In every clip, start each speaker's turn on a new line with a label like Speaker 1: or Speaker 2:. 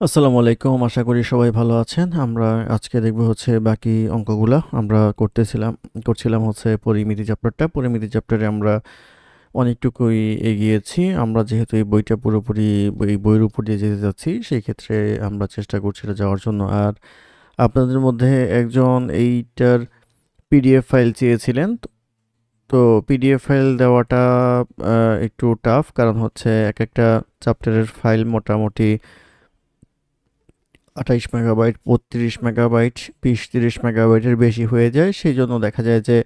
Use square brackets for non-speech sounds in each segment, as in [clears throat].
Speaker 1: আসসালামু আলাইকুম। আশা করি সবাই ভালো আছেন। আমরা আজকে দেখব হচ্ছে বাকি অঙ্কগুলা। আমরা করতেছিলাম, করছিলাম হচ্ছে পরিমিতি চ্যাপ্টারটা। পরিমিতি চ্যাপ্টারে আমরা অনেকটুকুই এগিয়েছি। আমরা যেহেতু এই বইটা পুরোপুরি, এই বইয়ের উপর দিয়ে যেতে যাচ্ছি, সেই ক্ষেত্রে আমরা চেষ্টা করছি এটা যাওয়ার জন্য। আর আপনাদের মধ্যে একজন এইটার পিডিএফ ফাইল চেয়েছিলেন। তো পিডিএফ ফাইল দেওয়াটা একটু টাফ কারণ হচ্ছে এক একটা চ্যাপ্টারের ফাইল মোটামুটি আঠাইশ মেগাবাইট, বত্রিশ মেগাবাইট, বিশ, তিরিশ মেগাবাইটের বেশি হয়ে যায়। সেই জন্য দেখা যায় যে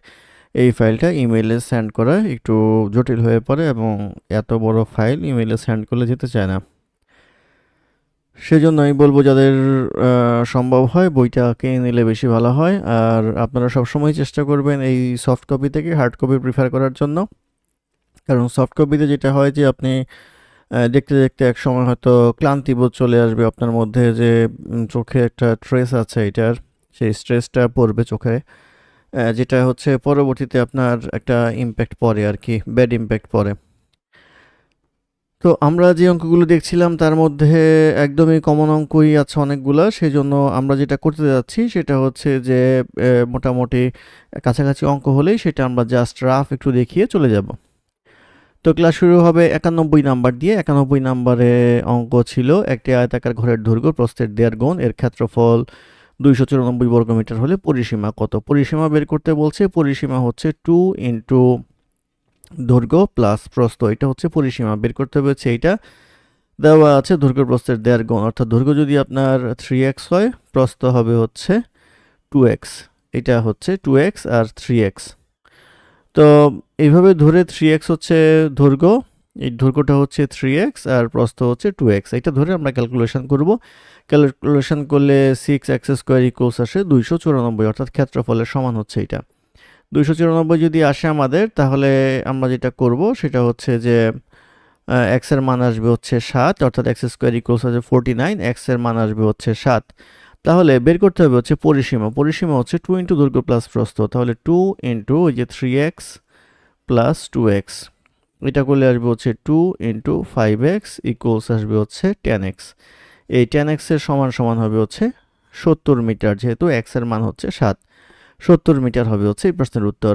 Speaker 1: এই ফাইলটা ইমেলে সেন্ড করা একটু জটিল হয়ে পড়ে এবং এত বড় ফাইল ইমেলে সেন্ড করলে যেতে চায় না। সেজন্য আমি বলব যাদের সম্ভব হয় বইটা কিনে নিলে বেশি ভালো হয়। আর আপনারা সবসময় চেষ্টা করবেন এই সফট কপি থেকে হার্ড কপি প্রিফার করার জন্য। কারণ সফট কপিতে যেটা হয় যে আপনি দেখতে দেখতে এক সময় হয়তো ক্লান্তিবোধ চলে আসবে আপনার মধ্যে যে চোখে একটা ট্রেস আছে এটার, সেই স্ট্রেসটা পড়বে চোখে যেটা হচ্ছে পরবর্তীতে আপনার একটা ইম্প্যাক্ট পড়ে আর কি ব্যাড ইম্প্যাক্ট পড়ে। তো আমরা যে অঙ্কগুলো দেখছিলাম তার মধ্যে একদমই কমন অঙ্কই আছে অনেকগুলো সেই জন্য আমরা যেটা করতে যাচ্ছি সেটা হচ্ছে যে মোটামুটি কাছাকাছি অঙ্ক হলেই সেটা আমরা জাস্ট রাফ একটু দেখিয়ে চলে যাব। তো ক্লাস শুরু হবে একানব্বই নাম্বার দিয়ে। একানব্বই নাম্বারে অঙ্ক ছিল একটি আয়তাকার ঘরের দৈর্ঘ্য, প্রস্থের দেড় গুণ। এর ক্ষেত্রফল দুইশো চুরানব্বই বর্গমিটার হলে পরিসীমা কত? পরিসীমা বের করতে বলছে পরিসীমা হচ্ছে টু ইন্টু দৈর্ঘ্য প্লাস প্রস্থ। এটা হচ্ছে পরিসীমা বের করতে হচ্ছে এইটা। দেওয়া আছে দৈর্ঘ্য, প্রস্থের দেড় গুণ। অর্থাৎ দৈর্ঘ্য যদি আপনার থ্রি এক্স হয়, প্রস্থ হবে হচ্ছে টু এক্স এটা হচ্ছে টু এক্স আর থ্রি এক্স তো এইভাবে ধরে থ্রি এক্স হচ্ছে দৈর্ঘ্য, এই দৈর্ঘ্যটা হচ্ছে থ্রি এক্স আর প্রস্থ হচ্ছে টু এক্স এটা ধরে আমরা ক্যালকুলেশন করব। ক্যালকুলেশন করলে সিক্স এক্স স্কোয়ার ইকুয়ালস আসে দুইশো চুরানব্বই, অর্থাৎ ক্ষেত্রফলের সমান হচ্ছে এটা। দুইশো চুরানব্বই যদি আসে আমাদের, তাহলে আমরা যেটা করব, সেটা হচ্ছে যে এক্সের মান আসবে হচ্ছে সাত, অর্থাৎ এক্স স্কোয়ার ইকুয়ালস আছে ফোরটি নাইন এক্সের মান আসবে হচ্ছে সাত। তাহলে বের করতে হবে হচ্ছে পরিসীমা। পরিসীমা হচ্ছে টু ইন্টু দৈর্ঘ্য প্লাস প্রস্থ। তাহলে টু ইন্টু ওই যে three X plus two X এটা করলে আসবে হচ্ছে two into five X equals আসবে হচ্ছে টেন এক্স এই টেন এক্সের সমান সমান হবে হচ্ছে সত্তর মিটার, যেহেতু এক্সের মান হচ্ছে সাত। সত্তর মিটার হবে হচ্ছে এই প্রশ্নের উত্তর।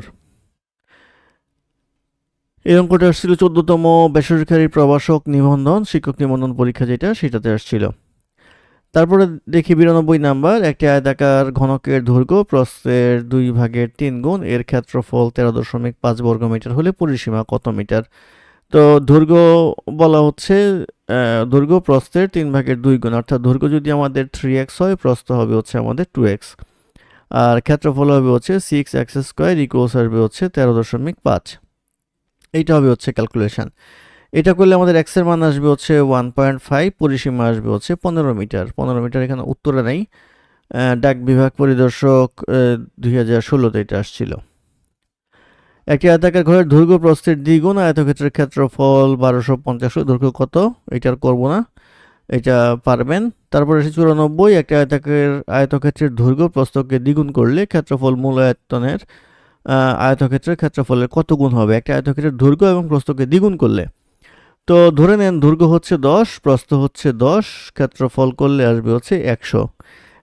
Speaker 1: এই অঙ্কটা আসছিল চোদ্দতম বেসরকারি প্রবাসক নিবন্ধন, শিক্ষক নিবন্ধন পরীক্ষা যেটা, সেটাতে আসছিল। তারপরে দেখি বিরানব্বই নাম্বার, একটি আয়তাকার ঘনকের দৈর্ঘ্য, প্রস্থের দুই ভাগের তিন গুণ, এর ক্ষেত্রফল তেরো দশমিক পাঁচ বর্গ মিটার হলে পরিসীমা কত মিটার? তো দৈর্ঘ্য বলা হচ্ছে দৈর্ঘ্য, প্রস্থের তিন ভাগের দুই গুণ, অর্থাৎ দৈর্ঘ্য যদি আমাদের থ্রি এক্স হয়, প্রস্থ হবে হচ্ছে আমাদের টু এক্স আর ক্ষেত্রফল হবে হচ্ছে সিক্স এক্স স্কোয়ার ইকুয়ালস আসবে হচ্ছে তেরো দশমিক পাঁচ। এইটা হবে হচ্ছে ক্যালকুলেশন এটা করলে আমাদের এক্সের মান আসবে হচ্ছে ওয়ান পয়েন্ট ফাইভ পরিসীমা আসবে হচ্ছে পনেরো মিটার। পনেরো মিটার এখানে উত্তরে নেই। ডাক বিভাগ পরিদর্শক দুই হাজার ষোলোতে এটা আসছিল। একটি আয়তাকার ঘরের দৈর্ঘ্য প্রস্থের দ্বিগুণ, আয়তক্ষেত্রের ক্ষেত্রফল বারোশো পঞ্চাশ। দৈর্ঘ্য কত? এটার করব না। এটা পারবেন। তারপরে এসে চুরানব্বই। একটি আয়তাকের, আয়তক্ষেত্রের দৈর্ঘ্য প্রস্থকে দ্বিগুণ করলে ক্ষেত্রফল মূল আয়তনের আয়তক্ষেত্রের ক্ষেত্রফলের কত গুণ হবে? একটা আয়তক্ষেত্রের দৈর্ঘ্য এবং প্রস্থকে দ্বিগুণ করলে তো ধরে নেন দৈর্ঘ্য হচ্ছে দশ, প্রস্থ হচ্ছে দশ, ক্ষেত্রফল করলে আসবে হচ্ছে একশো।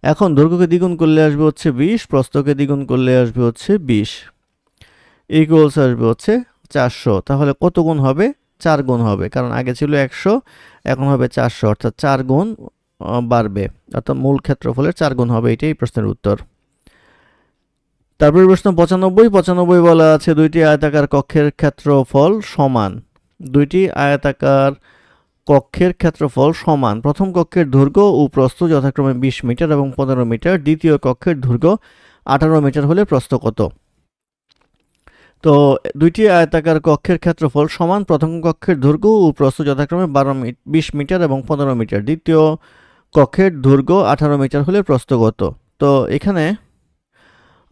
Speaker 1: এখন দৈর্ঘ্যকে দ্বিগুণ করলে আসবে হচ্ছে বিশ, প্রস্থকে দ্বিগুণ করলে আসবে হচ্ছে বিশ। ইকুয়ালস আসবে হচ্ছে চারশো। তাহলে কত গুণ হবে? চার গুণ হবে, কারণ আগে ছিল একশো, এখন হবে চারশো, অর্থাৎ চার গুণ বাড়বে। অর্থাৎ মূল ক্ষেত্রফলের চার গুণ হবে, এটাই প্রশ্নের উত্তর। তারপরে প্রশ্ন পঁচানব্বই পঁচানব্বই বলা আছে দুইটি আয়তাকার কক্ষের ক্ষেত্রফল সমান। দুইটি আয়তাকার কক্ষের ক্ষেত্রফল সমান। প্রথম কক্ষের দৈর্ঘ্য ও প্রস্থ যথাক্রমে বিশ মিটার এবং পনেরো মিটার। দ্বিতীয় কক্ষের দৈর্ঘ্য আঠারো মিটার হলে প্রস্থ কত? তো দুইটি আয়তাকার কক্ষের ক্ষেত্রফল সমান। প্রথম কক্ষের দৈর্ঘ্য ও প্রস্থ যথাক্রমে বারো বিশ মিটার এবং পনেরো মিটার। দ্বিতীয় কক্ষের দৈর্ঘ্য আঠারো মিটার হলে প্রস্থ কত? তো এখানে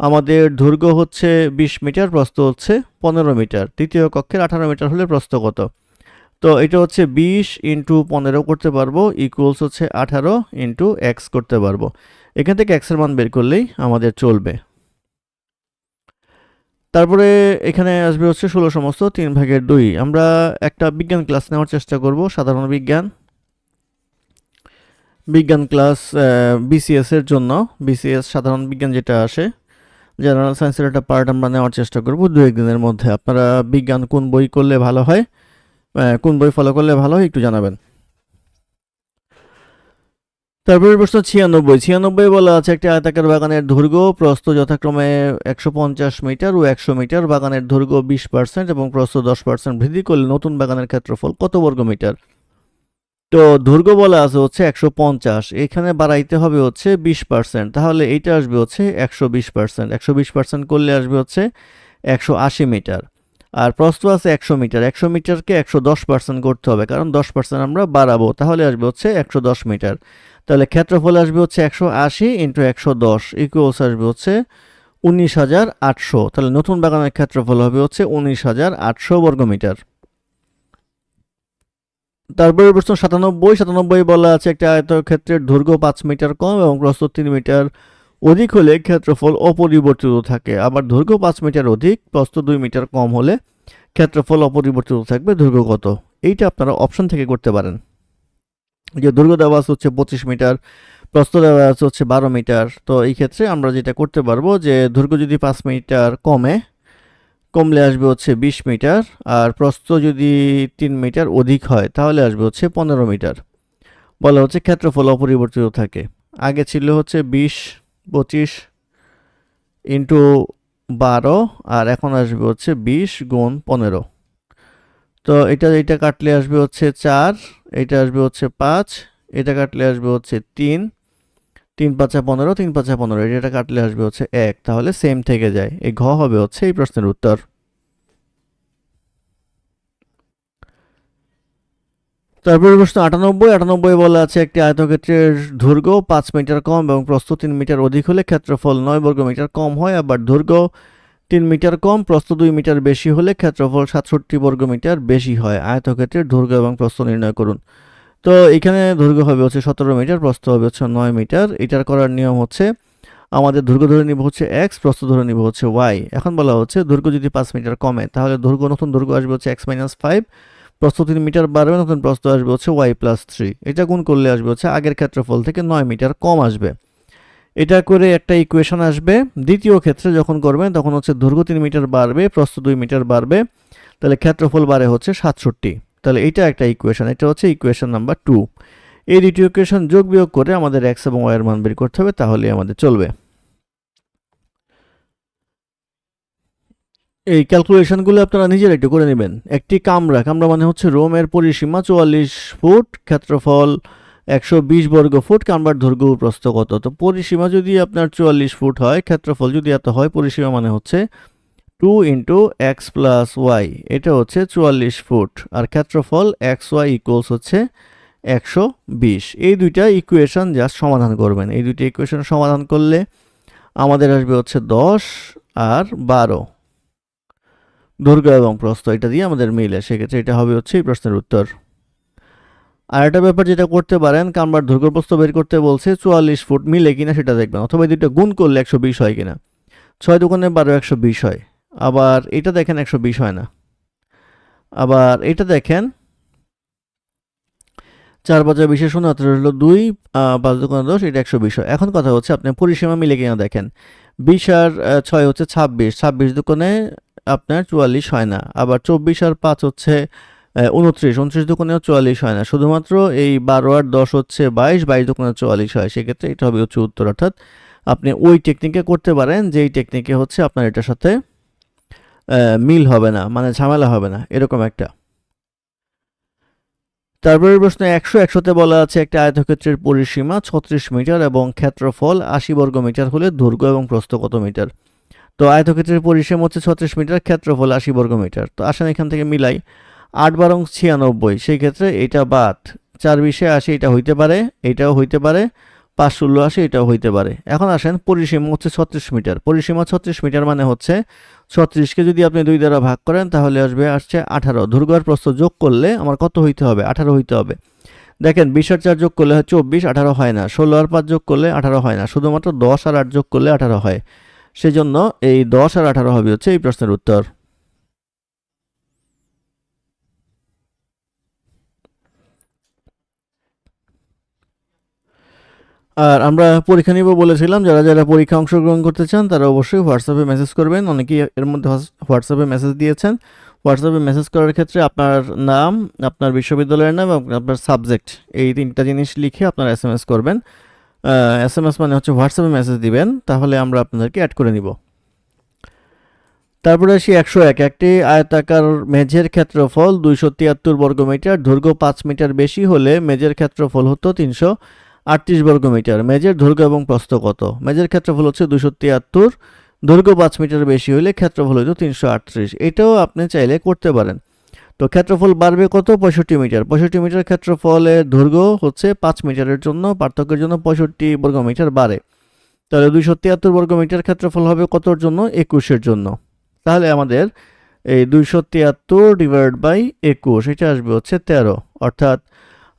Speaker 1: আমাদের দৈর্ঘ্য হচ্ছে বিশ মিটার, প্রস্থ হচ্ছে পনেরো মিটার। তৃতীয় কক্ষের আঠারো মিটার হলে প্রস্থ কত? তো এটা হচ্ছে বিশ ইন্টু পনেরো করতে পারব ইকুয়ালস হচ্ছে আঠারো ইন্টু এক্স করতে পারব। এখান থেকে এক্সের মান বের করলেই আমাদের চলবে। তারপরে এখানে আসবে হচ্ছে ষোলো সমস্ত, তিন ভাগের দুই। আমরা একটা বিজ্ঞান ক্লাস নেওয়ার চেষ্টা করব, সাধারণ বিজ্ঞান। বিজ্ঞান ক্লাস বিসিএস এর জন্য। বিসিএস সাধারণ বিজ্ঞান যেটা আসে জেনারেল সায়েন্সের একটা পার্ট আমরা নেওয়ার চেষ্টা করব। দু একদিনের মধ্যে আপনারা বিজ্ঞান কোন বই করলে ভালো হয় কোন বই ফলো করলে ভালো হয় একটু জানাবেন। তারপরে প্রশ্ন, ছিয়ানব্বই। ছিয়ানব্বই বলা আছে, একটি আয়তাকার বাগানের দৈর্ঘ্য প্রস্থ যথাক্রমে একশো পঞ্চাশ মিটার ও একশো মিটার। বাগানের দৈর্ঘ্য বিশ পার্সেন্ট এবং প্রস্থ দশ পার্সেন্ট বৃদ্ধি করলে নতুন বাগানের ক্ষেত্রফল কত বর্গ মিটার? তো দৈর্ঘ্য বলা আছে হচ্ছে একশো পঞ্চাশ, এখানে বাড়াইতে হবে হচ্ছে বিশ পার্সেন্ট তাহলে এইটা আসবে হচ্ছে একশো বিশ পার্সেন্ট একশো বিশ পার্সেন্ট করলে আসবে হচ্ছে একশো আশি মিটার, আর প্রস্থ আছে একশো মিটার, একশো মিটারকে একশো দশ পার্সেন্ট করতে হবে, কারণ দশ পার্সেন্ট আমরা বাড়াবো, তাহলে আসবে হচ্ছে একশো দশ মিটার, তাহলে ক্ষেত্রফল আসবে হচ্ছে একশো আশি ইন্টু একশো দশ ইকুয়ালস আসবে হচ্ছে উনিশ হাজার আটশো, তাহলে নতুন বাগানের ক্ষেত্রফল হবে হচ্ছে উনিশ হাজার আটশো বর্গমিটার। তারপরে প্রশ্ন সাতানব্বই সাতানব্বই বলা আছে একটা আয়তক্ষেত্রের দৈর্ঘ্য পাঁচ মিটার কম এবং প্রস্থ তিন মিটার অধিক হলে ক্ষেত্রফল অপরিবর্তিত থাকে। আবার দৈর্ঘ্য পাঁচ মিটার অধিক, প্রস্থ দুই মিটার কম হলে ক্ষেত্রফল অপরিবর্তিত থাকবে। দৈর্ঘ্য কত? এইটা আপনারা অপশন থেকে করতে পারেন। যে দৈর্ঘ্য দেওয়া আছে হচ্ছে পঁচিশ মিটার, প্রস্থ দেওয়া আছে হচ্ছে বারো মিটার। তো এই ক্ষেত্রে আমরা যেটা করতে পারব যে দৈর্ঘ্য যদি পাঁচ মিটার কমে কমলে আসবে হচ্ছে বিশ মিটার আর প্রস্থ যদি তিন মিটার অধিক হয়, তাহলে আসবে হচ্ছে পনেরো মিটার। বলা হচ্ছে ক্ষেত্রফল অপরিবর্তিত থাকে। আগে ছিল হচ্ছে বিশ, পঁচিশ ইন্টু বারো আর এখন আসবে হচ্ছে বিশ গুণ পনেরো। তো এটা এটা কাটলে আসবে হচ্ছে চার, এটা আসবে হচ্ছে পাঁচ, এটা কাটলে আসবে হচ্ছে তিন তিন পাঁচা পনেরো, তিন পাঁচা পনেরো, এটা কাটলে আসবে হচ্ছে এক। তাহলে সেম থেকে যায়। এই ঘ হবে হচ্ছে এই প্রশ্নের উত্তর। তারপরে প্রশ্ন, আটানব্বই। আটানব্বই বলা আছে, একটি আয়তক্ষেত্রের দৈর্ঘ্য পাঁচ মিটার কম এবং প্রস্থ তিন মিটার অধিক হলে ক্ষেত্রফল নয় বর্গ মিটার কম হয়, আবার দৈর্ঘ্য তিন মিটার কম, প্রস্থ দুই মিটার বেশি হলে ক্ষেত্রফল সাতষট্টি বর্গ মিটার বেশি হয়। আয়তক্ষেত্রের দৈর্ঘ্য এবং প্রস্থ নির্ণয় করুন। তো এখানে দৈর্ঘ্য হবে হচ্ছে সতেরো মিটার, প্রস্থ হবে হচ্ছে নয় মিটার। এটার করার নিয়ম হচ্ছে আমাদের দৈর্ঘ্য ধরে নিব হচ্ছে এক্স প্রস্থ ধরে নিব হচ্ছে ওয়াই এখন বলা হচ্ছে দৈর্ঘ্য যদি পাঁচ মিটার কমে, তাহলে দৈর্ঘ্য, নতুন দৈর্ঘ্য আসবে হচ্ছে এক্স মাইনাস ফাইভ প্রস্থ তিন মিটার বাড়বে, নতুন প্রস্থ আসবে হচ্ছে ওয়াই প্লাস থ্রি এটা গুণ করলে আসবে হচ্ছে আগের ক্ষেত্রফল থেকে নয় মিটার কম আসবে। এটা করে একটা ইকুয়েশন আসবে। দ্বিতীয় ক্ষেত্রে যখন করবেন, তখন হচ্ছে দৈর্ঘ্য তিন মিটার বাড়বে, প্রস্থ দুই মিটার বাড়বে। তাহলে ক্ষেত্রফল বাড়ে হচ্ছে সাতষট্টি। তাহলে এটা একটা ইকুয়েশন এটা হচ্ছে ইকুয়েশন নাম্বার টু এই দুটি ইকুয়েশন যোগ বিয়োগ করে আমাদের এক্স এবং ওয়াই এর মান বের করতে হবে তাহলে আমাদের চলবে। এই ক্যালকুলেশনগুলো আপনারা নিজেরা একটু করে নেবেন। একটি কামরা কামরা মানে হচ্ছে রোমের পরিসীমা চুয়াল্লিশ ফুট, ক্ষেত্রফল একশো বিশ বর্গ ফুট, কামরার দৈর্ঘ্য প্রস্থ কত? তো পরিসীমা যদি আপনার চুয়াল্লিশ ফুট হয়, ক্ষেত্রফল যদি এত হয়, পরিসীমা মানে হচ্ছে two into X plus Y, এটা হচ্ছে চুয়াল্লিশ ফুট। আর ক্ষেত্রফল এক্স ওয়াই ইকুয়ালস হচ্ছে একশো বিশ। এই দুইটা ইকুয়েশন জাস্ট সমাধান করবেন। এই দুইটা ইকুয়েশন সমাধান করলে আমাদের আসবে হচ্ছে দশ আর বারো। দৈর্ঘ্য এবং প্রস্থ, এটা দিয়ে আমাদের মিলে। সেক্ষেত্রে এটা হবে হচ্ছে এই প্রশ্নের উত্তর। আর একটা ব্যাপার যেটা করতে পারেন কামবার দৈর্ঘ্য প্রস্থ বের করতে বলছে চুয়াল্লিশ ফুট মিলে কিনা সেটা দেখবেন। অথবা দুইটা গুণ করলে একশো বিশ হয় কিনা। ছয় দোকানে বারো একশো বিশ হয়। আবার এটা দেখেন একশো বিশ হয় না। আবার এটা দেখেন, চার বাজার বিশে শূন্য আঠারো হলো দুই পাঁচ দোকানে দশ, এটা একশো বিশ এখন কথা হচ্ছে আপনি পরিসীমা মিলে কিনা দেখেন। বিশ আর ছয় হচ্ছে ছাব্বিশ ছাব্বিশ দোকানে আপনার চুয়াল্লিশ হয় না। আবার চব্বিশ আর পাঁচ হচ্ছে উনত্রিশ উনত্রিশ দোকানেও চুয়াল্লিশ হয় না। শুধুমাত্র এই বারো আর দশ হচ্ছে বাইশ বাইশ দোকানে চুয়াল্লিশ হয়। সেক্ষেত্রে এটা হবে হচ্ছে উত্তর। অর্থাৎ আপনি ওই টেকনিকে করতে পারেন, যেই টেকনিকে হচ্ছে আপনার এটার সাথে মিল হবে না মানে ঝামেলা হবে না, এরকম একটা। তারপরের প্রশ্ন একশো একশোতে বলা আছে, একটা আয়তক্ষেত্রের পরিসীমা ছত্রিশ মিটার এবং ক্ষেত্রফল আশি বর্গ মিটার হলে দৈর্ঘ্য এবং প্রস্থ কত মিটার? তো আয়তক্ষেত্রের পরিসীমা হচ্ছে ছত্রিশ মিটার, ক্ষেত্রফল আশি বর্গ মিটার। তো আসেন এখান থেকে মিলাই, আট বারং ছিয়ানব্বই, সেই ক্ষেত্রে এটা বাদ। চার বিশে আশি এটা হইতে পারে, এটাও হইতে পারে, পাঁচ ষোলো আশি এটাও হইতে পারে। এখন আসেন পরিসীমা হচ্ছে ছত্রিশ মিটার। পরিসীমা ছত্রিশ মিটার মানে হচ্ছে ছত্রিশকে যদি আপনি দুই দ্বারা ভাগ করেন, তাহলে আসবে, আসছে আঠারো। দুর্গার প্রস্থ যোগ করলে আমার কত হইতে হবে? আঠারো হইতে হবে। দেখেন বিশ আর চার যোগ করলে চব্বিশ, আঠারো হয় না। ষোলো আর পাঁচ যোগ করলে আঠারো হয় না। শুধুমাত্র দশ আর আট যোগ করলে আঠারো হয়। সেজন্য এই দশ আর আঠারো হবে হচ্ছে এই প্রশ্নের উত্তর। আর আমরা পরীক্ষা নিব বলেছিলাম, যারা যারা পরীক্ষা অংশগ্রহণ করতে চান তারা অবশ্যই হোয়াটসঅ্যাপে মেসেজ করবেন। অনেকেই এর মধ্যে হোয়াটসঅ্যাপে মেসেজ দিয়েছেন। হোয়াটসঅ্যাপে মেসেজ করার ক্ষেত্রে আপনার নাম, আপনার বিশ্ববিদ্যালয়ের নাম এবং আপনার সাবজেক্ট এই তিনটা জিনিস লিখে আপনারা এস এম এস করবেন। এস এম এস মানে হচ্ছে হোয়াটসঅ্যাপে মেসেজ দিবেন, তাহলে আমরা আপনাদেরকে অ্যাড করে নিব। তারপরে আসি একশো এক। একটি আয়তাকার মেঝের ক্ষেত্রফল দুইশো তিয়াত্তর বর্গমিটার, দৈর্ঘ্য পাঁচ মিটার বেশি হলে মেঝের ক্ষেত্রফল হতো তিনশো আটত্রিশ বর্গমিটার মেঝের দৈর্ঘ্য এবং প্রস্থ কত? মেঝের ক্ষেত্রফল হচ্ছে দুশো তিয়াত্তর। দৈর্ঘ্য পাঁচ মিটার বেশি হলে ক্ষেত্রফল হতো তিনশো আটত্রিশ। এটাও আপনি চাইলে করতে পারেন। তো ক্ষেত্রফল বাড়বে কত? পঁয়ষট্টি মিটার। পঁয়ষট্টি মিটার ক্ষেত্রফলের দৈর্ঘ্য হচ্ছে পাঁচ মিটারের জন্য, পার্থক্যের জন্য পঁয়ষট্টি বর্গমিটার বাড়ে। তাহলে দুইশো তিয়াত্তর বর্গমিটার ক্ষেত্রফল হবে কতর জন্য? একুশের জন্য। তাহলে আমাদের এই দুইশো তিয়াত্তর ডিভাইড বাই একুশ, এটা আসবে হচ্ছে তেরো। অর্থাৎ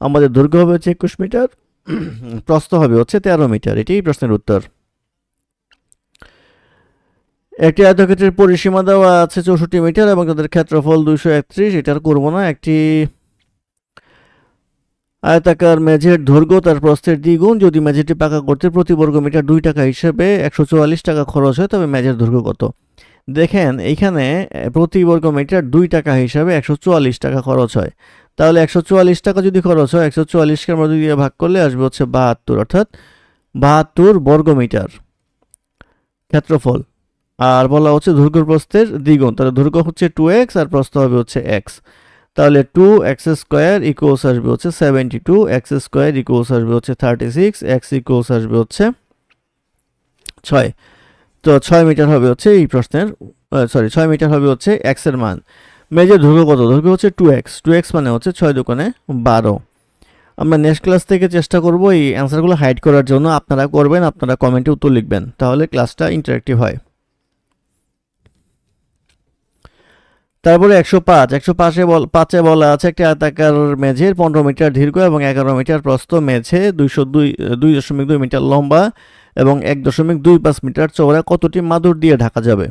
Speaker 1: আমাদের দৈর্ঘ্য হবে হচ্ছে একুশ মিটার [clears throat] প্রস্থ হবে হচ্ছে তেরো মিটার। এটাই প্রশ্নের উত্তর। একটি আয়তক্ষেত্রের পরিসীমা দেওয়া আছে চৌষট্টি মিটার এবং তাদের ক্ষেত্রফল দুইশো একত্রিশ। এটার করব না। একটি আয়তাকার মেঝের দৈর্ঘ্য, তার প্রস্থের দ্বিগুণ। যদি মেঝেটি পাকা করতে প্রতি বর্গ মিটার দুই টাকা হিসেবে একশো চুয়াল্লিশ টাকা খরচ হয়, তবে মেঝের দৈর্ঘ্য কত? দেখেন এইখানে প্রতি বর্গ মিটার দুই টাকা হিসাবে একশো চুয়াল্লিশ টাকা খরচ হয়। তাহলে একশো চুয়াল্লিশ টাকা যদি খরচ হয়, একশো চুয়াল্লিশকে আমরা দুই দিয়ে ভাগ করলে আসবে হচ্ছে বাহাত্তর, অর্থাৎ বাহাত্তর বর্গ মিটার ক্ষেত্রফল। আর বলা হচ্ছে দৈর্ঘ্য প্রস্থের দ্বিগুণ, তাহলে দৈর্ঘ্য হচ্ছে টু এক্স আর প্রস্থ হবে হচ্ছে এক্স তাহলে টু এক্স স্কোয়ার ইকুয়ালস আসবে হচ্ছে seventy two X square equals আসবে হচ্ছে থার্টি সিক্স এক্স ইকুয়ালস আসবে হচ্ছে ছয়। তো ছয় মিটার হবে হচ্ছে এই প্রশ্নের সরি ছয় মিটার হবে হচ্ছে এক্সের মান। মেজের দৈর্ঘ্য কত? দৈর্ঘ্য হচ্ছে টু এক্স টু এক্স মানে হচ্ছে ছয় দোকানে বারো। আমরা নেক্সট ক্লাস থেকে চেষ্টা করব এই অ্যান্সারগুলো হাইড করার জন্য। আপনারা করবেন, আপনারা কমেন্টে উত্তর লিখবেন। তাহলে ক্লাসটা ইন্টারেক্টিভ হয়। তারপরে একশো পাঁচ। একশো পাঁচে বল পাঁচে বলা আছে একটি আয়তাকার মেঝের পনেরো মিটার দীর্ঘ এবং এগারো মিটার প্রস্থ মেঝে দুইশো দুই দুই দশমিক দুই মিটার লম্বা এবং এক দশমিক দুই পাঁচ মিটার চওড়া। কতটি মাদুর দিয়ে ঢাকা যাবে?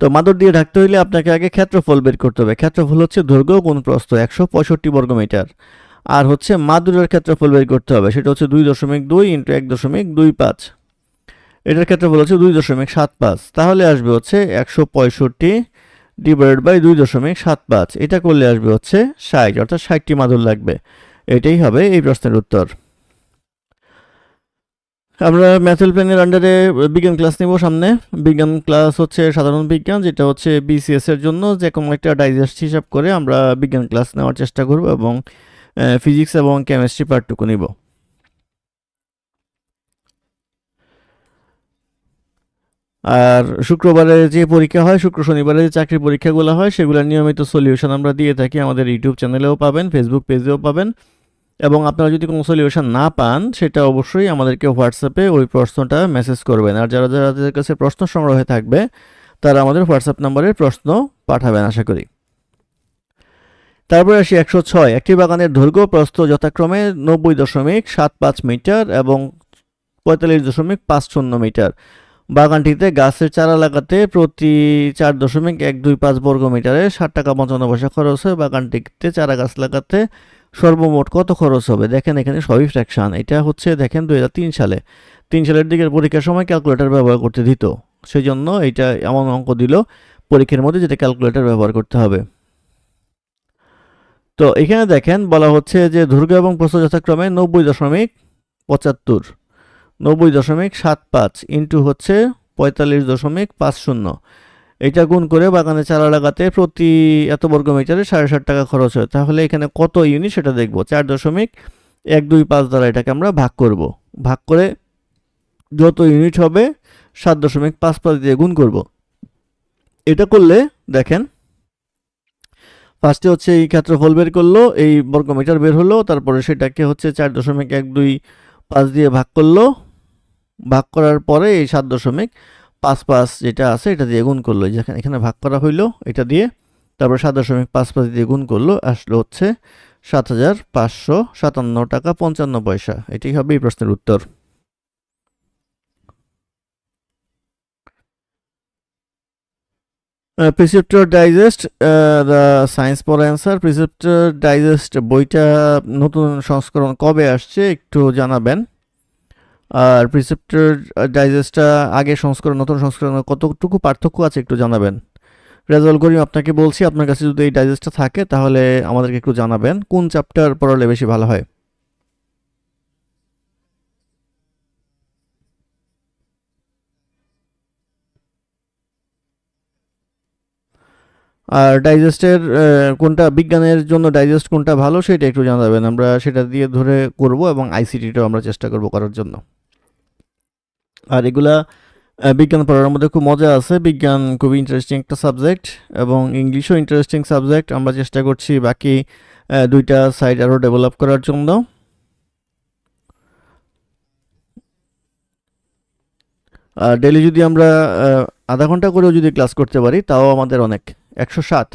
Speaker 1: তো মাদুর দিয়ে ঢাকতে হইলে আপনাকে আগে ক্ষেত্রফল বের করতে হবে। ক্ষেত্রফল হচ্ছে দৈর্ঘ্য কোন প্রস্থ, একশো পঁয়ষট্টি বর্গমিটার। আর হচ্ছে মাদুরের ক্ষেত্রফল বের করতে হবে, সেটা হচ্ছে দুই দশমিক দুই ইন্টু এক দশমিক দুই পাঁচ। এটার ক্ষেত্রফল হচ্ছে দুই দশমিক সাত পাঁচ। তাহলে আসবে হচ্ছে একশো পঁয়ষট্টি ডিভাইড বাই দুই দশমিক সাত পাঁচ। এটা করলে আসবে হচ্ছে ষাট, অর্থাৎ ষাটটি মাদুর লাগবে। এটাই হবে এই প্রশ্নের উত্তর। আমরা ম্যাথেল প্ল্যানের আন্ডারে বিজ্ঞান ক্লাস নেব সামনে। বিজ্ঞান ক্লাস হচ্ছে সাধারণ বিজ্ঞান, যেটা হচ্ছে বিসিএস এর জন্য যে কোনো একটা ডাইজেস্ট হিসাব করে আমরা বিজ্ঞান ক্লাস নেওয়ার চেষ্টা করব এবং ফিজিক্স এবং কেমিস্ট্রি পার্টটুকু নিব। আর শুক্রবারে যে পরীক্ষা হয়, শুক্র শনিবারে যে চাকরির পরীক্ষাগুলো হয়, সেগুলোর নিয়মিত সলিউশন আমরা দিয়ে থাকি আমাদের ইউটিউব চ্যানেলেও পাবেন ফেসবুক পেজেও পাবেন। এবং আপনারা যদি কোনো সলিউশন না পান, সেটা অবশ্যই আমাদেরকে হোয়াটসঅ্যাপে ওই প্রশ্নটা মেসেজ করবেন। আর যারা যাদের কাছে প্রশ্ন সংগ্রহে থাকবে, তারা আমাদের হোয়াটসঅ্যাপ নাম্বারে প্রশ্ন পাঠাবেন, আশা করি। তারপরে আসি একশো ছয়। একটি বাগানের দৈর্ঘ্য প্রস্থ যথাক্রমে নব্বই দশমিক সাত পাঁচ মিটার এবং পঁয়তাল্লিশ দশমিক পাঁচ শূন্য মিটার। বাগানটিতে গাছের চারা লাগাতে প্রতি চার দশমিক এক দুই পাঁচ বর্গ মিটারে ষাট টাকা পঞ্চান্ন পয়সা খরচ হয়। বাগানটিতে চারা গাছ লাগাতে সর্বমোট কত খরচ হবে? দেখেন এখানে সবই ফ্র্যাকশন এটা হচ্ছে, দেখেন দু হাজার তিন সালে। তিন সালের দিকের পরীক্ষার সময় ক্যালকুলেটর ব্যবহার করতে দিত। সেই জন্য এইটা এমন অঙ্ক দিল, পরীক্ষার মধ্যে যেটা ক্যালকুলেটর ব্যবহার করতে হবে। তো এখানে দেখেন, বলা হচ্ছে যে দৈর্ঘ্য এবং প্রস্থ যথাক্রমে নব্বই দশমিক পঁচাত্তর। নব্বই দশমিক সাত পাঁচ ইন্টু হচ্ছে পঁয়তাল্লিশ দশমিক পাঁচ শূন্য। এটা গুণ করে বাগানে চারা লাগাতে প্রতি এত বর্গ মিটারে সাড়ে ষাট টাকা খরচ হয়। তাহলে এখানে কত ইউনিট সেটা দেখব। চার দশমিক এক দুই পাঁচ দ্বারা এটাকে আমরা ভাগ করব। ভাগ করে যত ইউনিট হবে সাত দশমিক পাঁচ পাঁচ দিয়ে গুণ করব। এটা করলে দেখেন ফার্স্টে হচ্ছে এই ক্ষেত্রফল বের করল, এই বর্গমিটার বের হলো, তারপরে সেটাকে হচ্ছে চার দশমিক এক দুই পাঁচ দিয়ে ভাগ করল। ভাগ করার পরে এই সাত দশমিক পাঁচ পাঁচ যেটা আছে এটা দিয়ে গুণ করল। যেখানে এখানে ভাগ করা হইল, এটা দিয়ে তারপর সাত দশমিক পাঁচ পাঁচ দিয়ে গুণ করল, আসলো হচ্ছে সাত হাজার পাঁচশো সাতান্ন টাকা পঞ্চান্ন পয়সা। এটাই হবে এই প্রশ্নের উত্তর। Preceptor digest the science for answer preceptor digest বইটা নতুন সংস্করণ কবে আসছে একটু জানাবেন। আর প্রিসেপ্টর ডাইজেস্টটা আগে সংস্করণ, নতুন সংস্করণ, কতটুকু পার্থক্য আছে একটু জানাবেন? রেজাল্ট করি, আপনাকে বলছি, আপনার কাছে যদি এই ডাইজেস্টটা থাকে, তাহলে আমাদেরকে একটু জানাবেন, কোন চ্যাপ্টার পড়ালে বেশি ভালো হয়? আর ডাইজেস্টের কোনটা বিজ্ঞানের জন্য ডাইজেস্ট কোনটা ভালো, সেটা একটু জানাবেন। আমরা সেটা দিয়ে ধরে করব এবং আইসিটিটাও আমরা চেষ্টা করব করার জন্য। আর এগুলা বিজ্ঞান পড়ার মধ্যে খুব মজা আছে। বিজ্ঞান খুবই ইন্টারেস্টিং একটা সাবজেক্ট এবং ইংলিশও ইন্টারেস্টিং সাবজেক্ট আমরা চেষ্টা করছি বাকি দুইটা সাইড আরও ডেভেলপ করার জন্য। আর ডেলি যদি আমরা আধা ঘণ্টা করেও যদি ক্লাস করতে পারি, তাও আমাদের অনেক, একশো সাত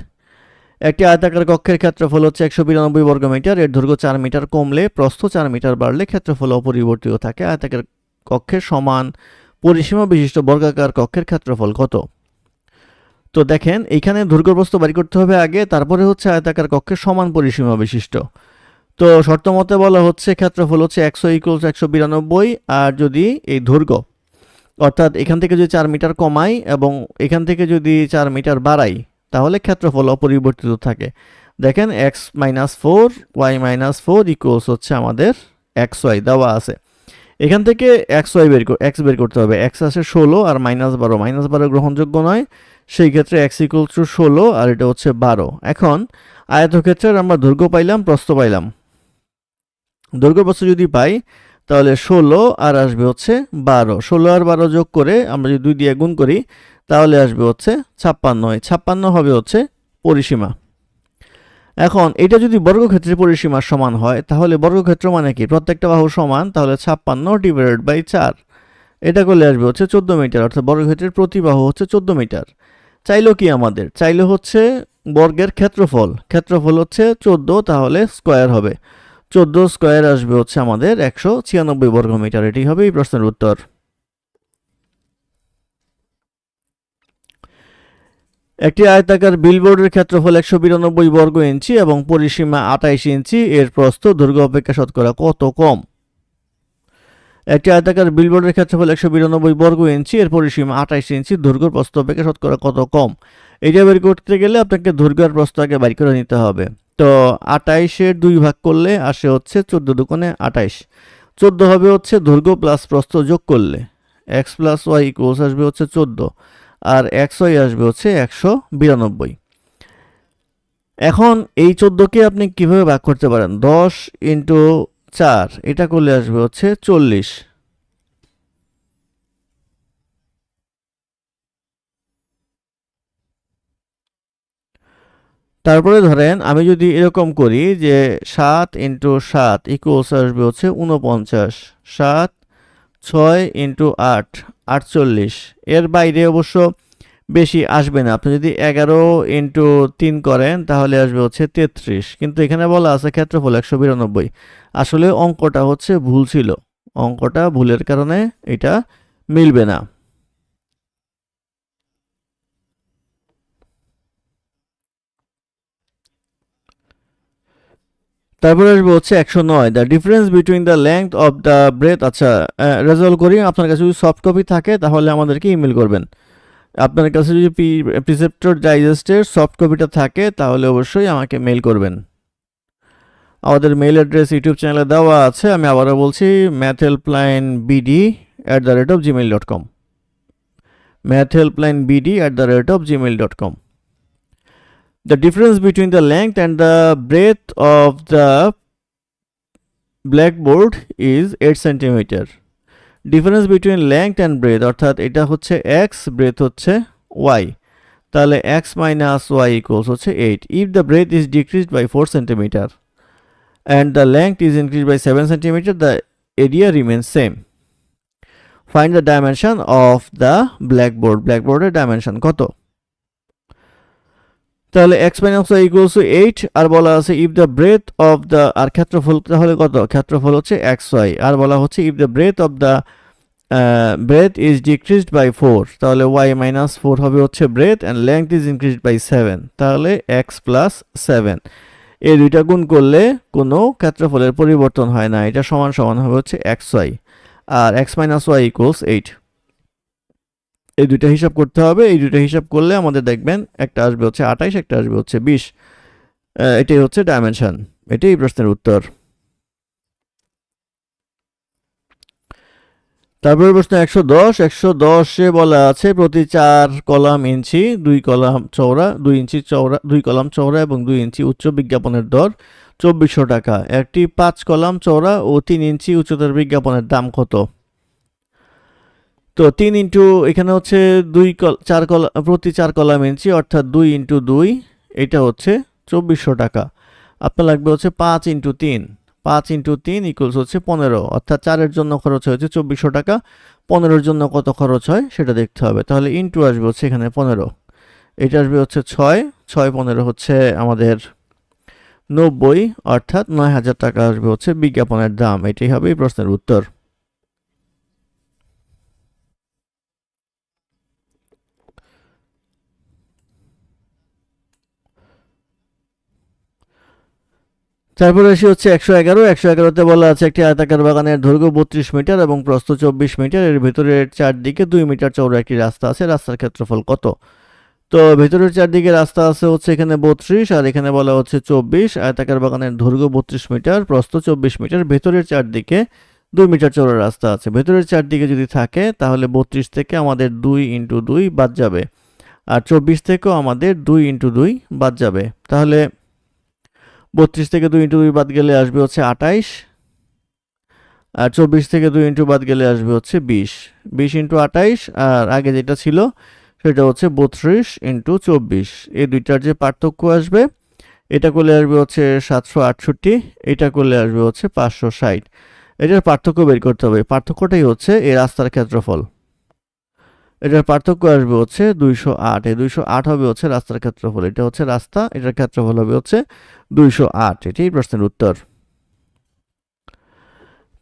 Speaker 1: একটি আয়তাকার কক্ষের ক্ষেত্রফল হচ্ছে একশো বিরানব্বই বর্গমিটার। এর দৈর্ঘ্য চার মিটার কমলে প্রস্থ চার মিটার বাড়লে ক্ষেত্রফল অপরিবর্তিত থাকে। আয়তাকার কক্ষের সমান পরিসীমা বিশিষ্ট বর্গাকার কক্ষের ক্ষেত্রফল কত? তো দেখেন, এইখানে দৈর্ঘ্য প্রস্থ বাড়ি করতে হবে আগে, তারপরে হচ্ছে আয়তাকার কক্ষের সমান পরিসীমা বিশিষ্ট। তো শর্ত মতে বলা হচ্ছে ক্ষেত্রফল হচ্ছে একশো ইকুয়ালস একশো বিরানব্বই, আর যদি এই দৈর্ঘ্য অর্থাৎ এখান থেকে যদি চার মিটার কমাই এবং এখান থেকে যদি চার মিটার বাড়াই, তাহলে ক্ষেত্রফল অপরিবর্তিত থাকে। দেখেন X minus four Y minus four equals হচ্ছে আমাদের এক্স ওয়াই দেওয়া আছে। এখান থেকে এক্স ওয়াই বের এক্স বের করতে হবে। এক্স আছে ষোলো আর মাইনাস বারো। মাইনাস বারো গ্রহণযোগ্য নয়। সেই ক্ষেত্রে এক্স ইকুয়ালস টু ষোলো আর এটা হচ্ছে বারো। এখন আয়তক্ষেত্রের আমরা দৈর্ঘ্য পাইলাম, প্রস্থ পাইলাম। দৈর্ঘ্য প্রস্থ যদি পাই, তাহলে ষোলো আর আসবে হচ্ছে বারো। ষোলো আর বারো যোগ করে আমরা যদি দুই দিয়ে গুণ করি, তাহলে আসবে হচ্ছে ছাপ্পান্ন। ছাপ্পান্ন হবে হচ্ছে পরিসীমা। এখন, এটা যদি বর্গক্ষেত্রের পরিসীমার সমান হয়, তাহলে বর্গক্ষেত্র মানে কি? প্রত্যেকটা বাহু সমান, তাহলে ছাপ্পান্ন ডিভাইডেড বাই চার। এটা করলে আসবে হচ্ছে চোদ্দ মিটার অর্থাৎ বর্গক্ষেত্রের প্রতি বাহু হচ্ছে চোদ্দ মিটার চাইলো কি আমাদের? চাইলো হচ্ছে বর্গের ক্ষেত্রফল। ক্ষেত্রফল হচ্ছে চোদ্দ, তাহলে স্কোয়ার হবে। চোদ্দ স্কোয়ার আসবে হচ্ছে আমাদের একশো ছিয়ানব্বই বর্গ মিটার এটি হবে এই প্রশ্নের উত্তর। একটি আয়তাকার বিলবোর্ডের ক্ষেত্রফল একশো বিরানব্বই বর্গ ইঞ্চি এবং পরিসীমা আঠাইশ ইঞ্চি। এর প্রস্থ দৈর্ঘ্য অপেক্ষা শতকরা কত কম? একটি আয়তাকার বিলবোর্ডের ক্ষেত্রফল একশো বিরানব্বই বর্গ ইঞ্চি, এর পরিসীমা আঠাইশ ইঞ্চি দৈর্ঘ্য প্রস্থ অপেক্ষা শতকরা কত কম? এটা বের করতে গেলে আপনাকে দৈর্ঘ্য আর প্রস্থ আগে বাইর করে নিতে হবে। তো আটাইশের দুই ভাগ করলে আসে হচ্ছে চোদ্দ দুকোণে আটাইশ। চোদ্দ হবে হচ্ছে দৈর্ঘ্য প্লাস প্রস্থ যোগ করলে। এক্স প্লাস ওয়াই ইকুয়ালস আসবে হচ্ছে চোদ্দ। আর এক্স ওয়াই আসবে হচ্ছে একশো বিরানব্বই। এখন এই চোদ্দোকে আপনি কীভাবে ভাগ করতে পারেন? দশ ইন্টু চার, এটা করলে আসবে হচ্ছে চল্লিশ। তারপরে ধরেন আমি যদি এরকম করি যে সাত ইন্টু সাত ইকুয়ালস আসবে হচ্ছে উনপঞ্চাশ সাত ছয় ইন্টু আট আটচল্লিশ। এর বাইরে অবশ্য বেশি আসবে না। আপনি যদি এগারো ইন্টু তিন করেন, তাহলে আসবে হচ্ছে তেত্রিশ। কিন্তু এখানে বলা আছে ক্ষেত্রফল একশো বিরানব্বই। আসলে অঙ্কটা হচ্ছে ভুল ছিল। অঙ্কটা ভুলের কারণে এটা মিলবে না। তারপরে আসবে হচ্ছে একশো নয়। The difference between the length of the breath আচ্ছা রেজলভ করি, আপনার কাছে যদি সফট কপি থাকে, তাহলে আমাদেরকে ইমেল করবেন। আপনার কাছে যদি প্রিসেপ্টর ডাইজেস্টের সফট কপিটা থাকে, তাহলে অবশ্যই আমাকে মেল করবেন। আমাদের মেল অ্যাড্রেস ইউটিউব চ্যানেলে দেওয়া আছে, আমি আবারও বলছি math helpline B D at the rate of Gmail dot com math helpline B D at the rate of Gmail dot com the difference between the length and the breadth of the blackboard is 8 centimeter. Difference between length and breath অর্থাৎ এটা হচ্ছে X breath হচ্ছে Y তাহলে x minus Y equals হচ্ছে eight if the breath is decreased by four centimeter and the length is increase by seven centimeter the area remains same find the dimension of the blackboard ব্ল্যাকবোর্ডের dimension কত? তাহলে X minus Y equals to eight আর বলা আছে if the breath of the আর ক্ষেত্রফল, তাহলে কত? ক্ষেত্রফল হচ্ছে x Y আর বলা হচ্ছে if the breath of the breath is decreased by four তাহলে ওয়াই মাইনাস ফোর হবে হচ্ছে breath and length is increased by seven তাহলে এক্স প্লাস সেভেন এই দুইটা গুণ করলে কোনো ক্ষেত্রফলের পরিবর্তন হয় না, এটা সমান সমান হবে হচ্ছে এক্স ওয়াই আর X minus Y equals eight এই দুইটা হিসাব করতে হবে, এই দুইটা হিসাব করলে আমাদের দেখবেন একটা আসবে হচ্ছে আঠাইশ, একটা আসবে হচ্ছে বিশ। এটাই হচ্ছে ডাইমেনশন এটাই এই প্রশ্নের উত্তর। তারপরে প্রশ্ন একশো দশ, একশো দশে বলা আছে প্রতি চার কলাম ইঞ্চি দুই কলাম চওড়া, দুই ইঞ্চি চওড়া, দুই কলাম চওড়া এবং দুই ইঞ্চি উচ্চ বিজ্ঞাপনের দর চব্বিশশো টাকা। একটি পাঁচ কলাম চওড়া ও তিন ইঞ্চি উচ্চতার বিজ্ঞাপনের দাম কত? তো তিন ইন্টু এখানে হচ্ছে দুই কল, চার কলা, প্রতি চার কলাম ইঞ্চি, অর্থাৎ দুই ইন্টু দুই, এটা হচ্ছে চব্বিশশো টাকা। আপনার লাগবে হচ্ছে পাঁচ ইন্টু তিন। পাঁচ ইন্টু তিন ইকুয়ালস হচ্ছে পনেরো। অর্থাৎ চারের জন্য খরচ হয়েছে চব্বিশশো টাকা। পনেরোর জন্য কত খরচ হয় সেটা দেখতে হবে। তাহলে ইন্টু আসবে হচ্ছে এখানে পনেরো। এটা আসবে হচ্ছে ছয়। ছয় পনেরো হচ্ছে আমাদের নব্বই। অর্থাৎ নয় হাজার টাকা আসবে হচ্ছে বিজ্ঞাপনের দাম। এটাই হবে এই প্রশ্নের উত্তর। তারপরে আসি হচ্ছে একশো এগারো। একশো এগারোতে বলা আছে একটি আয়তাকার বাগানের দৈর্ঘ্য বত্রিশ মিটার এবং প্রস্থ চব্বিশ মিটার। এর ভেতরের চারদিকে দুই মিটার চৌড়া একটি রাস্তা আছে। রাস্তার ক্ষেত্রফল কত? তো ভেতরের চারদিকে রাস্তা আছে হচ্ছে এখানে বত্রিশ আর এখানে বলা হচ্ছে চব্বিশ। আয়তাকার বাগানের দৈর্ঘ্য বত্রিশ মিটার, প্রস্থ চব্বিশ মিটার। ভেতরের চারদিকে দুই মিটার চৌড়া রাস্তা আছে। ভেতরের চারদিকে যদি থাকে তাহলে বত্রিশ থেকে আমাদের দুই ইন্টু দুই বাদ যাবে। আর চব্বিশ থেকেও আমাদের দুই ইন্টু দুই বাদ যাবে। তাহলে বত্রিশ থেকে দুই ইন্টু দুই বাদ গেলে আসবে হচ্ছে আটাইশ। আর চব্বিশ থেকে দুই ইন্টু বাদ গেলে আসবে হচ্ছে বিশ। বিশ ইন্টু আটাইশ, আর আগে যেটা ছিল সেটা হচ্ছে বত্রিশ ইন্টু চব্বিশ। এই দুইটার যে পার্থক্য আসবে, এটা করলে আসবে হচ্ছে সাতশো আটষট্টি, এটা করলে আসবে হচ্ছে পাঁচশো ষাট। এটার পার্থক্য বের করতে হবে। পার্থক্যটাই হচ্ছে এই রাস্তার ক্ষেত্রফল। এটার পার্থক্য আসবে হচ্ছে দুইশো আট। এই দুইশো আট হবে হচ্ছে রাস্তার ক্ষেত্রফল। এটা হচ্ছে রাস্তা, এটার ক্ষেত্রফল হবে হচ্ছে দুইশো আট। এটি প্রশ্নের উত্তর।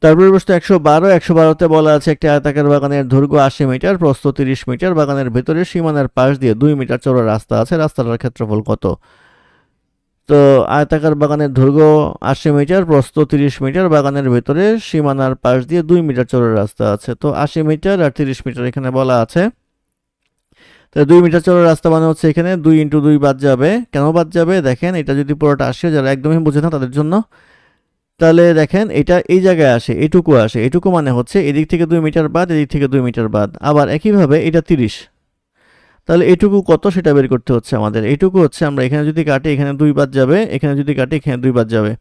Speaker 1: তারপরে প্রশ্ন একশো বারো। একশো বারোতে বলা আছে, একটি আয়তাকার বাগানের দৈর্ঘ্য আশি মিটার, প্রস্থ তিরিশ মিটার। বাগানের ভেতরে সীমানার পাশ দিয়ে দুই মিটার চড়া রাস্তা আছে। রাস্তাটার ক্ষেত্রফল কত? তো আয়তাকার বাগানের দৈর্ঘ্য আশি মিটার, প্রস্থ তিরিশ মিটার, বাগানের ভেতরে সীমানার পাশ দিয়ে দুই মিটার চওড়া রাস্তা আছে। তো আশি মিটার আর তিরিশ মিটার এখানে বলা আছে। তো দুই মিটার চওড়া রাস্তা মানে হচ্ছে এখানে দুই ইন্টু দুই বাদ যাবে। কেন বাদ যাবে? দেখেন, এটা যদি পুরোটা আসে, যারা একদমই বোঝে না তাদের জন্য। তাহলে দেখেন, এটা এই জায়গায় আসে, এটুকু আসে। এটুকু মানে হচ্ছে এদিক থেকে দুই মিটার বাদ, এদিক থেকে দুই মিটার বাদ। আবার একইভাবে এটা তিরিশ। তাহলে এটুকু কত সেটা বের করতে হচ্ছে আমাদের? এইটুকু হচ্ছে আমরা এখানে যদি কাটি, এখানে দুই বাদ যাবে, এখানে যদি কাটি, এখানে দুই বাদ যাবে।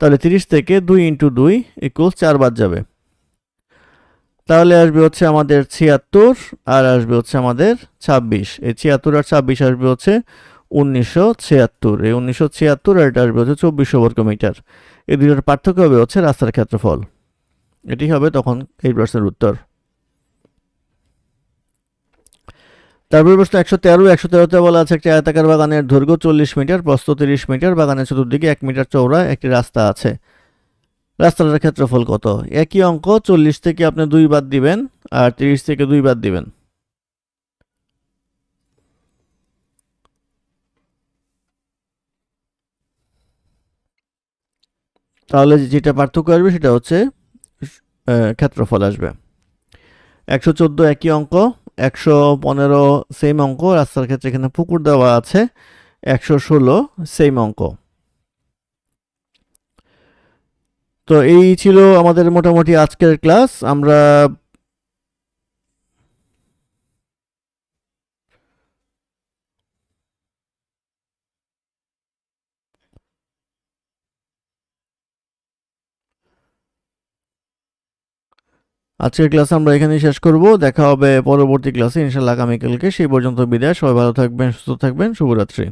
Speaker 1: তাহলে তিরিশ থেকে দুই ইন্টু দুই ইকুয়ালস চার বাদ যাবে। তাহলে আসবে হচ্ছে আমাদের ছিয়াত্তর আর আসবে হচ্ছে আমাদের ছাব্বিশ। এই ছিয়াত্তর আর ছাব্বিশ আসবে হচ্ছে উনিশশো ছিয়াত্তর। এই উনিশশো ছিয়াত্তর আর এটা আসবে হচ্ছে চব্বিশশো বর্গ মিটার। এই দুটোর পার্থক্য হবে হচ্ছে রাস্তার ক্ষেত্রফল। এটি হবে তখন এই প্রশ্নের উত্তর। তারপরে প্রশ্ন, একশো তেরো, একশো তেরোতে বলা আছে একটি আয়তাকার বাগানের দৈর্ঘ্য চল্লিশ মিটার, প্রস্থ তিরিশ মিটার, বাগানের চতুর্দিকে এক মিটার চৌড়া একটি রাস্তা আছে। রাস্তাটার ক্ষেত্রফল কত? একই অঙ্ক, চল্লিশ থেকে আপনি দুই বাদ দিবেন আর তিরিশ থেকে দুই বাদ দিবেন। তাহলে যেটা পার্থক্য আসবে সেটা হচ্ছে ক্ষেত্রফল আসবে। একশো চোদ্দ একই অঙ্ক একশো পনেরো সেম অঙ্ক, রাস্তার ক্ষেত্রে এখানে পুকুর দেওয়া আছে, একশো ষোলো সেম অঙ্ক। তো এই ছিল আমাদের মোটামুটি আজকের ক্লাস, আমরা আজকের ক্লাস আমরা এখানেই শেষ করব। দেখা হবে পরবর্তী ক্লাসে ইনশাল্লাহ আগামীকালকে। সেই পর্যন্ত বিদায়। সবাই ভালো থাকবেন, সুস্থ থাকবেন। শুভরাত্রি।